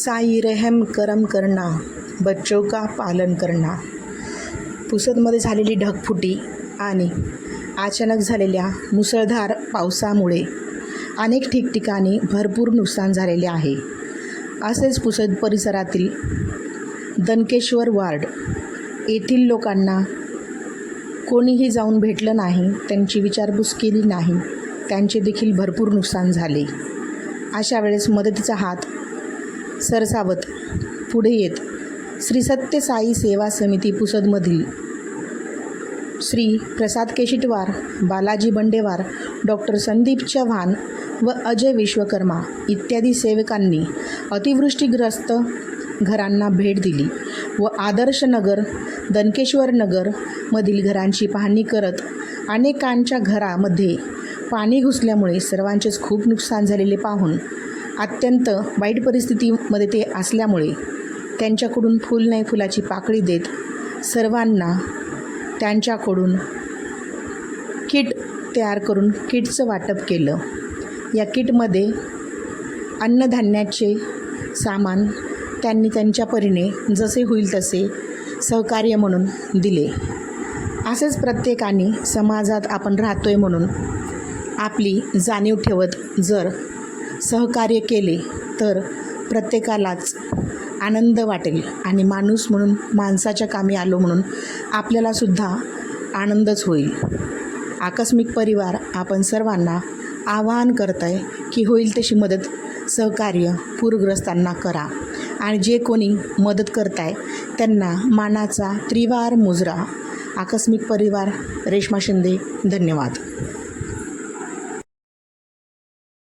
साई रहम करम करना बच्चों का पालन करना. पुसदमध्ये झालेली ढगफुटी आणि अचानक झालेल्या मुसळधार पावसामुळे अनेक ठिकठिकाणी भरपूर नुकसान झालेले आहे. असेच पुसद परिसरातील दनकेश्वर वार्ड येथील लोकांना कोणीही जाऊन भेटलं नाही त्यांची विचारपूस केली नाही त्यांचे देखील भरपूर नुकसान झाले. अशा वेळेस मदतीचा हात सरसावत पुढे येत. श्री सत्य साई सेवा समिती पुसदमधील. श्री प्रसाद केशिटवार बालाजी बंडेवार डॉक्टर संदीप चव्हाण व अजय विश्वकर्मा इत्यादी सेवकांनी अतिवृष्टीग्रस्त घरांना भेट दिली व आदर्श नगर दनकेश्वर नगरमधील घरांची पाहणी करत अनेकांच्या घरामध्ये पाणी घुसल्यामुळे सर्वांचेच खूप नुकसान झालेले पाहून अत्यंत वाईट परिस्थितीमध्ये ते असल्यामुळे त्यांच्याकडून फुल नाही फुलाची पाकळी देत सर्वांना त्यांच्याकडून किट तयार करून किटचं वाटप केलं. या किटमध्ये अन्नधान्याचे सामान त्यांनी त्यांच्या परीने जसे होईल तसे सहकार्य म्हणून दिले. असेच प्रत्येकाने समाजात आपण राहतोय म्हणून आपली जाणीव ठेवत जर सहकार्य केले तर प्रत्येकालाच आनंद वाटेल. आणि माणूस म्हणून माणसाच्या कामी आलो म्हणून आपल्यालासुद्धा आनंदच होईल. आकस्मिक परिवार आपण सर्वांना आवाहन करत आहे की होईल तशी मदत सहकार्य पूरग्रस्तांना करा. आणि जे कोणी मदत करताय त्यांना मानाचा त्रिवार मुजरा. आकस्मिक परिवार रेश्मा शिंदे धन्यवाद.